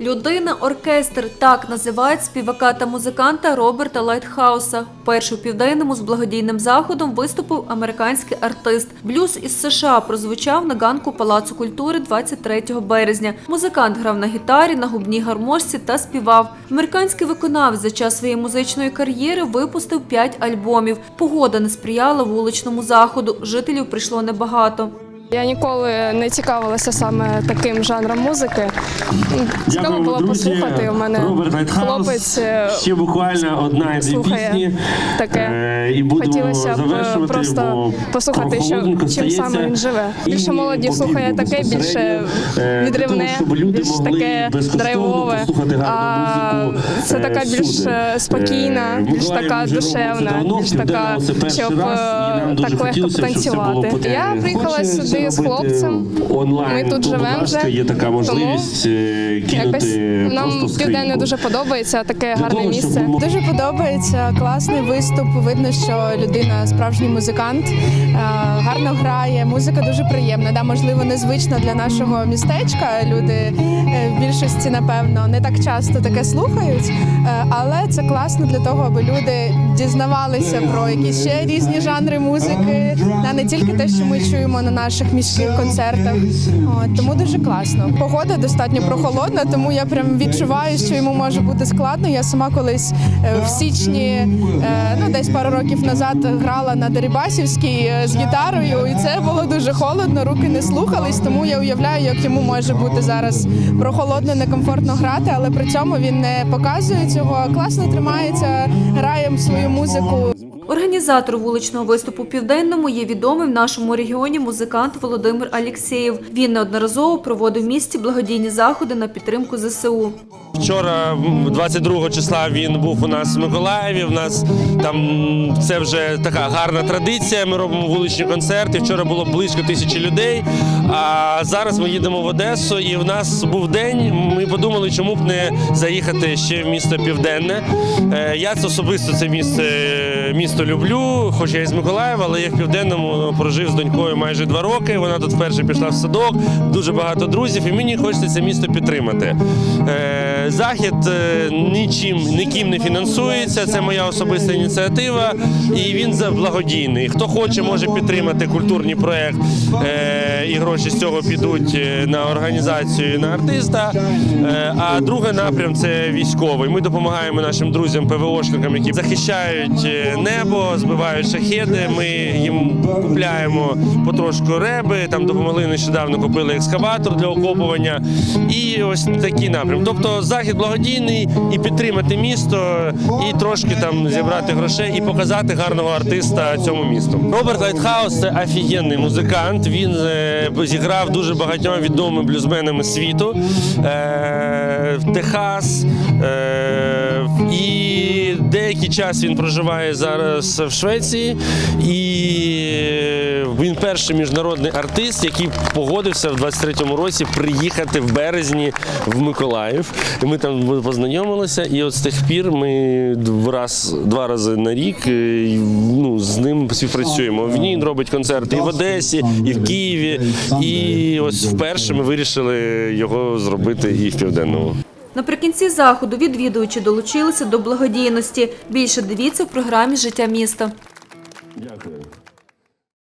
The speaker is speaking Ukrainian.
Людина оркестр так називають співака та музиканта Роберта Лайтхауса. Перший у південному з благодійним заходом виступив американський артист. Блюз із США прозвучав на ганку Палацу культури 23 березня. Музикант грав на гітарі, на губній гармошці та співав. Американський виконавець за час своєї музичної кар'єри випустив 5 альбомів. Погода не сприяла вуличному заходу. Жителів прийшло небагато. Я ніколи не цікавилася саме таким жанром музики. Цікаво було друзі. послухати. У мене Роберт хлопець е, Ще буквально одна слухає пісні. таке. Е, І будемо Хотілося б просто послухати, що чим саме він живе. Більше молоді слухає таке, більше е, відривне, більш таке драйвове. А це така більш спокійна, більш така душевна, більш така, щоб так легко потанцювати. Я приїхала сюди це з хлопцем. онлайн, Ми тут живемо вже, Є така можливість е, Якось кинути нам просто південне дуже подобається, таке Для гарне того, щоб місце. ми Дуже подобається класний виступ. Видно, що людина справжній музикант, е, гарно грає. Музика дуже приємна. Да, можливо, незвична для нашого містечка. Люди е, в більшості, напевно, не так часто таке слухають. Е, Але це класно для того, аби люди дізнавалися про якісь ще різні жанри музики, да, не тільки те, що ми чуємо на наших міських концертах. От, тому дуже класно. Погода достатньо прохолодна, тому я прям відчуваю, що йому може бути складно. Я сама колись е, в січні, е, ну десь пару років назад, грала на Дерибасівській е, з гітарою, і це було дуже холодно, руки не слухались. Тому я уявляю, як йому може бути зараз прохолодно, некомфортно грати, але при цьому він не показує цього. Класно тримається, грає свою музику. Організатор вуличного виступу південному є відомий в нашому регіоні музикант Володимир Алєксєєв. Він неодноразово проводив в місті благодійні заходи на підтримку ЗСУ. Вчора, м, 22 числа, він був у нас в Миколаєві. У нас там це вже така гарна традиція. Ми робимо вуличні концерти. Вчора було близько тисячі людей. А зараз ми їдемо в Одесу, і в нас був день. Ми подумали, чому б не заїхати ще в місто Південне. Е, Я це особисто це місце місто люблю, хоч я із Миколаєва, але я в південному прожив з донькою майже два роки. Вона тут вперше пішла в садок, дуже багато друзів, і мені хочеться це місто підтримати. Е, Захід е, нічим ніким не фінансується. Це моя особиста ініціатива, і він за благодійний. Хто хоче, може підтримати культурний проект, е, і гроші з цього підуть на організацію на артиста. А другий напрям це військовий. Ми допомагаємо нашим друзям, ПВОшникам, які захищають е, збивають шахеди. Ми їм купляємо потрошку реби. Там допомогли нещодавно, купили екскаватор для окопування. І ось такий напрям. Тобто захід благодійний і підтримати місто, і трошки там зібрати грошей і показати гарного артиста цьому місту. Роберт Лайтхаус це офігенний музикант. Він е, зіграв дуже багатьма відомими блюзменами світу. Е, Техас. Е, деякий час він проживає зараз в Швеції. І він перший міжнародний артист, який погодився в 23-му році приїхати в березні в Миколаїв. І ми там познайомилися, і от з тих пір ми раз, два рази на рік е, ну, з ним співпрацюємо. Він робить концерти і в Одесі, і в Києві. І ось вперше ми вирішили його зробити і в південному. Наприкінці заходу відвідувачі долучилися до благодійності. Більше дивіться в програмі Життя міста. Дякую.